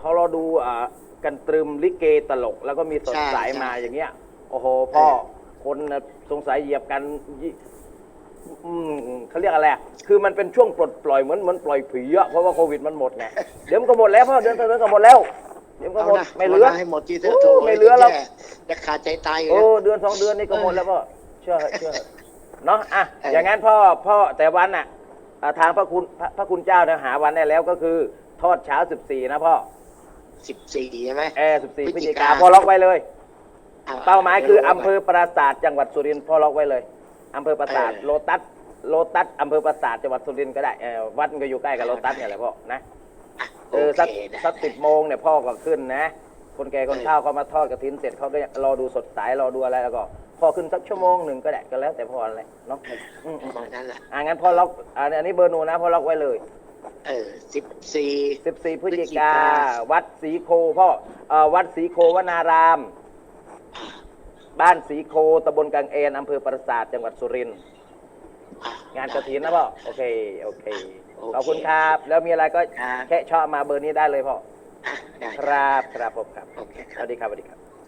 เขาเราดูอ่ากันตรึมลิเกตลก แล้วก็มีสดใสใช่ใช่ มาอย่างเงี้ย โอ้โหพ่อเออคนน่ะสงสัยเหยียบกันยิอืมเขาเรียกอะไรอะคือมันเป็นช่วงปลดปล่อยเหมือนเหมือนปล่อยผีอะเพราะว่าโควิดมันหมดไงเดี๋ยวมันก็หมดแล้วพ่อเดือนเดือนก็หมดแล้วเดี๋ยวมันก็เอาหมดนะไม่เหลือภาวนาให้หมดที่เธอโอ้โทรไม่เหลือหรอกแจะขาดใจตายอยู่โอ้แล้ว เดือนสองเดือนนี่ก็หมดแล้วพ่อเชื่อเชื่อเนาะอะเออออย่างงั้นพ่อพ่อแต่วันน่ะอ่าทางพระคุณพระพระคุณเจ้าเนี่ยหาวันได้แล้วก็คือ ทอดเช้าสิบสี่นะพ่อสิบสี่ใช่ไหมแอร์สิบสี่พพฤฤศศจิจิกากาพ่อล็อกไว้เลยอ่เป้าหมายคืออำเภอปราสาทจังหวัดสุรินทร์พ่อล็อกไว้เลยอำเภอปราสาทเออโลตัสโลตัสอำเภอปราสาทจังหวัดสุรินทร์ก็ได้เออวัดมันก็อยู่ใกล้กับโลตัสเนี่ยแหละพ่อนะอะเออสักโคได้สักสิบโมงเนี่ยพ่อก็ขึ้นนะ คนแก่คนเฒ่าเขามาทอดกระถินเสร็จเขาก็รอดูสดใสรอดูอะไรแล้วก็พ่อขึ้นสักชั่วโมงหนึ่งก็ได้ก็แล้วแต่พ่ออะไรเนาะอืมประมาณนั้นแหละอ่างั้นพ่อล็อกอ่าอันนี้เบอร์หนูนะพ่อล็อกไว้เลย เออสิบสี่ 14 พฤศจิพฤศจิกากา วัดศรีโคพ่อเอ่อวัดศรีโควนาราม บ้านศรีโคตำบลกางเอนอำเภอปราสาทจังหวัดสุรินทร์อะงานกระถินนะพ่อโอเคโอเคโอเคขอบคุณครับ แล้วมีอะไรก็ครับ แค่ชอบมาเบอร์นี้ได้เลยพ่ออะได้ครับครับผมครับโอเคคสรับ วัสดีครับสวัสดีครับ